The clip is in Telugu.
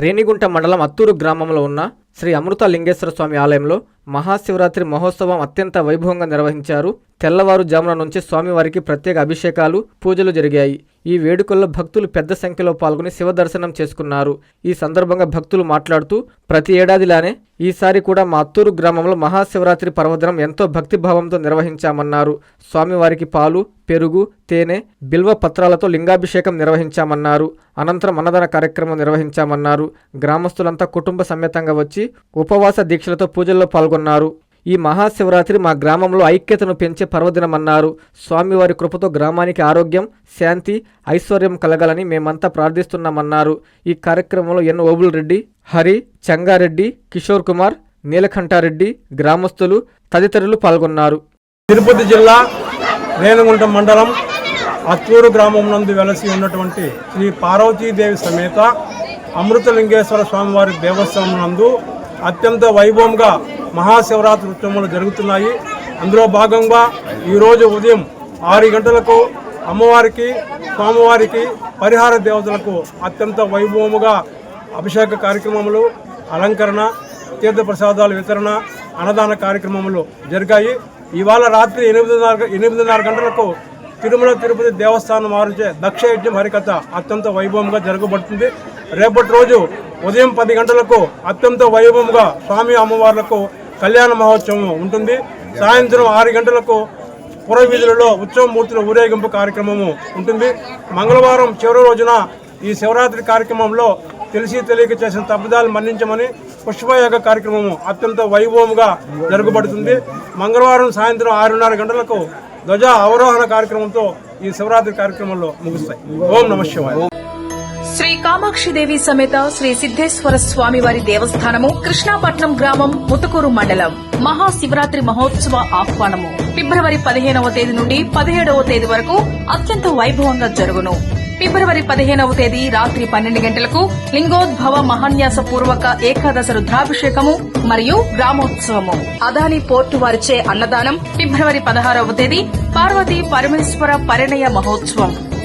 రేణిగుంట మండలం అత్తూరు గ్రామంలో ఉన్న శ్రీ అమృత లింగేశ్వర స్వామి ఆలయంలో మహాశివరాత్రి మహోత్సవం అత్యంత వైభవంగా నిర్వహించారు. తెల్లవారుజామున నుంచి స్వామివారికి ప్రత్యేక అభిషేకాలు పూజలు జరిగాయి. ఈ వేడుకల్లో భక్తులు పెద్ద సంఖ్యలో పాల్గొని శివ దర్శనం చేసుకున్నారు. ఈ సందర్భంగా భక్తులు మాట్లాడుతూ ప్రతి ఏడాదిలానే ఈసారి కూడా మా అత్తూరు గ్రామంలో మహాశివరాత్రి పర్వదినం ఎంతో భక్తిభావంతో నిర్వహించామన్నారు. స్వామివారికి పాలు పెరుగు తేనె బిల్వ పత్రాలతో లింగాభిషేకం నిర్వహించామన్నారు. అనంతరం అన్నదాన కార్యక్రమం నిర్వహించామన్నారు. గ్రామస్తులంతా కుటుంబ సమేతంగా వచ్చి ఉపవాస దీక్షలతో పూజల్లో పాల్గొన్నారు. ఈ మహాశివరాత్రి మా గ్రామంలో ఐక్యతను పెంచే పర్వదినమన్నారు. స్వామివారి కృపతో గ్రామానికి ఆరోగ్యం శాంతి ఐశ్వర్యం కలగాలని మేమంతా ప్రార్థిస్తున్నామన్నారు. ఈ కార్యక్రమంలో ఎన్ ఓబుల్ రెడ్డి హరి చంగారెడ్డి కిషోర్ కుమార్ నీలకంఠారెడ్డి గ్రామస్తులు తదితరులు పాల్గొన్నారు. తిరుపతి జిల్లా రేణుగుంట మండలం అత్తూరు గ్రామం నందు వెలసి ఉన్నటువంటి శ్రీ పార్వతీదేవి సమేత అమృతలింగేశ్వర స్వామివారి దేవస్థానం నందు అత్యంత వైభవంగా మహాశివరాత్రి ఉత్సవాలు జరుగుతున్నాయి. అందులో భాగంగా ఈరోజు ఉదయం ఆరు గంటలకు అమ్మవారికి స్వామివారికి పరిహార దేవతలకు అత్యంత వైభవముగా అభిషేక కార్యక్రమములు అలంకరణ తీర్థ ప్రసాదాలు వితరణ అన్నదాన కార్యక్రమములు జరిగాయి. ఇవాళ రాత్రి ఎనిమిదిన్నర ఎనిమిదిన్నర గంటలకు తిరుమల తిరుపతి దేవస్థానం వారిచే దక్ష యజ్ఞం హరికథ అత్యంత వైభవంగా జరగబడుతుంది. రేపటి రోజు ఉదయం పది గంటలకు అత్యంత వైభవంగా స్వామి అమ్మవార్లకు కళ్యాణ మహోత్సవం ఉంటుంది. సాయంత్రం ఆరు గంటలకు పురవీధులలో ఉత్సవమూర్తుల ఊరేగింపు కార్యక్రమము ఉంటుంది. మంగళవారం చివరి రోజున ఈ శివరాత్రి కార్యక్రమంలో తెలిసి తెలియక చేసిన తప్పుదాలు మన్నించమని పుష్పయాగ కార్యక్రమము అత్యంత వైభవంగా జరగబడుతుంది. మంగళవారం సాయంత్రం ఆరున్నర గంటలకు ధ్వజ అవరోహణ కార్యక్రమంతో ఈ శివరాత్రి కార్యక్రమంలో ముగుస్తాయి. ఓం నమ శివాయ. శ్రీ కామాక్షిదేవి సమేత శ్రీ సిద్ధేశ్వర స్వామి వారి దేవస్థానము కృష్ణాపట్నం గ్రామం ముతుకూరు మండలం. మహాశివరాత్రి మహోత్సవ ఆహ్వానము. ఫిబ్రవరి పదిహేనవ తేదీ నుండి పదిహేడవ తేదీ వరకు అత్యంత వైభవంగా జరుగును. ఫిబ్రవరి పదిహేనవ తేదీ రాత్రి పన్నెండు గంటలకు లింగోద్భవ మహాన్యాస పూర్వక ఏకాదశ రుద్రాభిషేకము మరియు గ్రామోత్సవము. అదాని పోర్టు వారిచే అన్నదానం ఫిబ్రవరి పదహారవ తేదీ పార్వతీ పరమేశ్వర పరిణయ మహోత్సవం.